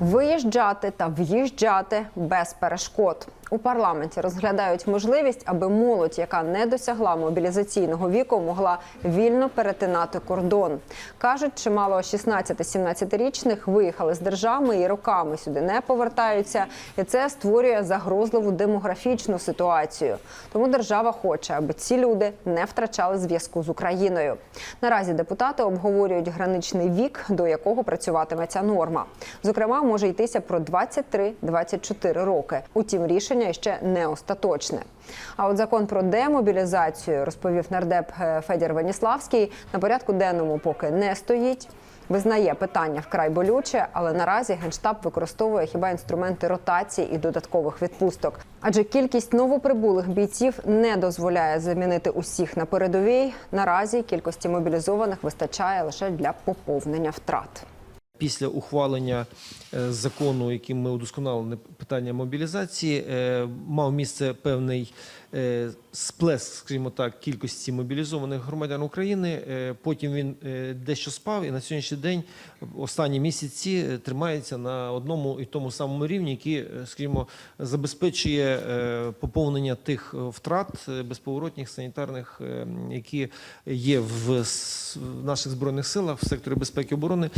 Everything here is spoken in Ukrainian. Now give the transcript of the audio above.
Виїжджати та в'їжджати без перешкод у парламенті розглядають можливість, аби молодь, яка не досягла мобілізаційного віку, могла вільно перетинати кордон. кажуть, чимало 16-17-річних виїхали з держави і роками сюди не повертаються, і це створює загрозливу демографічну ситуацію. Тому держава хоче, аби ці люди не втрачали зв'язку з Україною. Наразі депутати обговорюють граничний вік, до якого працюватиме ця норма. Зокрема, може йтися про 23-24 роки. Утім, рішення ще не остаточне. А от закон про демобілізацію, розповів нардеп е, Федір Веніславський, на порядку денному поки не стоїть. Визнає питання вкрай болюче, але наразі генштаб використовує хіба інструменти ротації і додаткових відпусток. Адже кількість новоприбулих бійців не дозволяє замінити усіх на передовій. Наразі кількості мобілізованих вистачає лише для поповнення втрат. Після ухвалення е, закону, яким ми удосконалили питання мобілізації, е, мав місце певний е, сплеск, скажімо так, кількості мобілізованих громадян України. Потім він дещо спав, і на сьогоднішній день останні місяці тримається на одному і тому самому рівні, який, скажімо, забезпечує поповнення тих втрат безповоротних санітарних, які є в наших збройних силах в секторі безпеки і оборони.